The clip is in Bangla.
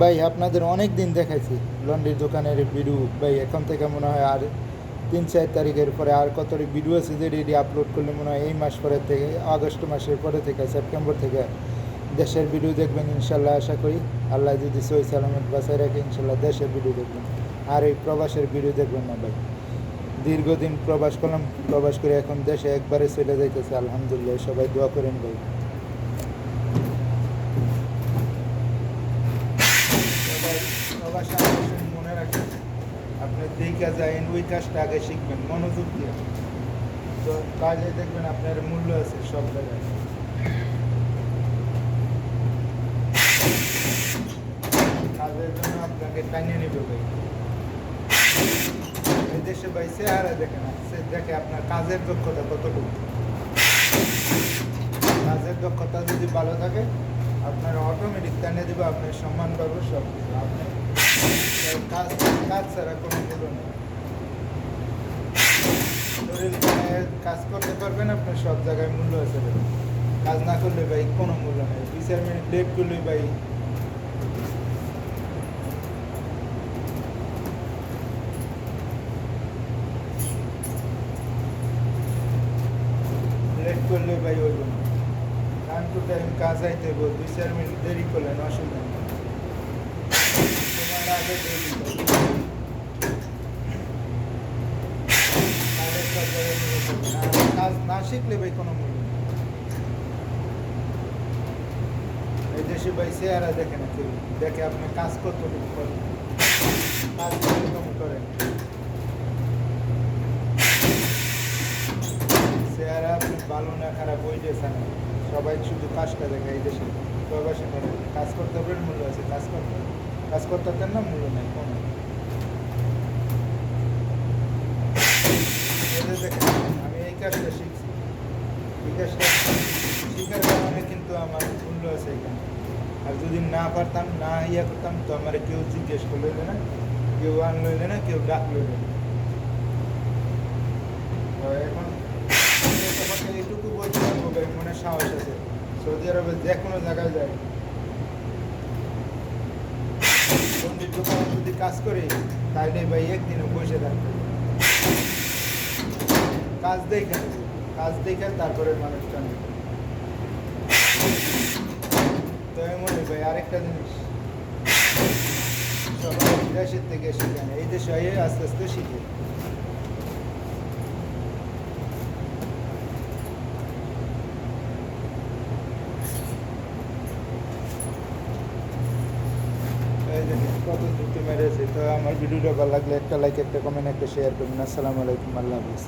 ভাই, আপনাদের অনেক দিন দেখাইছি। লন্ড্রির দোকানের ভিডিও। ভাই, এখন থেকে মনে হয় আর তিন, চার তারিখের পরে আর কত ভিডিও আছে যে রেডি আপলোড করলে মনে হয় এই মাস পরের থেকে, আগস্ট মাসের পরে থেকে, সেপ্টেম্বর থেকে দেশের ভিডিও দেখবেন ইনশাল্লাহ, আশা করি। আল্লাহ যদি সই সালামত বাসায় রাখে, ইনশাল্লাহ দেশের ভিডিও দেখবেন। আর এই প্রবাসের ভিডিও দেখবেন না ভাই। দীর্ঘদিন প্রবাস করলাম, প্রবাস করে এখন দেশে একবারে চলে যাইতেছে। আলহামদুলিল্লাহ, সবাই দোয়া করেন ভাই সবাই সবার মনে রাখবেন আপনি দিকে যাইন, ওই কাজটা আগে শিখবেন, মনোযোগ দিয়ে। তো কাজে দেখবেন আপনার মূল্য আছে সব জায়গায়। কাজের জন্য আপনাকে টানিয়ে নেবে ভাই। দেশে ভাই চেহারা দেখে না সে দেখে আপনার কাজের দক্ষতা কতটুকু। কাজের দক্ষতা যদি ভালো থাকে আপনার অটোমেটিক টানিয়ে দেবে, আপনার সম্মান পাবে, সব কিছু। আপনি কাজ কাজ ছাড়া কোনো মূল্য কাজ করতে পারবেন, আপনার সব জায়গায় মূল্য আছে কাজ না করলে ভাই কোনো মূল্য নেই। দুই, চার মিনিট লেট করলেই ভাই লেট করলে ভাই হইব না টাইম টু টাইম কাজ আইতে হইব দুই চার মিনিট দেরি করলেন অসুবিধা তোমার আগে। না, কাজ না শিখলে ভাই কোনো মূল্য এই দেশে ভাই চেহারা দেখে না কেউ দেখে আপনি কাজ কতটুকু করেন? কাজ কীরকম করেন? চেহারা আপনি ভালো না খারাপ ওই দেশে না সবাই শুধু কাজটা দেখে এই দেশে প্রবাসী করে কাজ করতে পারেন মূল্য আছে কাজ করতে কাজ করতে না মূল্য নেই কোনো দেখেন, আমি এই কাজটা শিখছি। এই কাজটা শিখার কারণে কিন্তু আমার মূল্য আছে এখানে। আর যদি না পারতাম না ইয়া করতাম তো আমার কেউ জিজ্ঞেস করলে না কেউ আন লইলে না কেউ ডাক লইলে না তো এখন আমি তোমাকে এইটুকু বলতে পারব ভাই মনে সাহস আছে। সৌদি আরবে যে কোনো জায়গায় যায়। বন্দির দোকানে যদি কাজ করি তাহলে ভাই একদিনে বসে থাকবে। কাজ দেখে কাজ দেখে তারপরে মানুষটা নেবে। তো এমনই ভাই, আরেকটা জিনিস। সবাই থেকে শিখে এই দেশে আস্তে আস্তে শিখে এই দেখেন কত দ্রুত মেরেছি তো আমার ভিডিওটা ভালো লাগলে একটা লাইক একটা কমেন্ট একটা শেয়ার করুন আসসালামু আলাইকুম, আল্লাহ হাফিজ।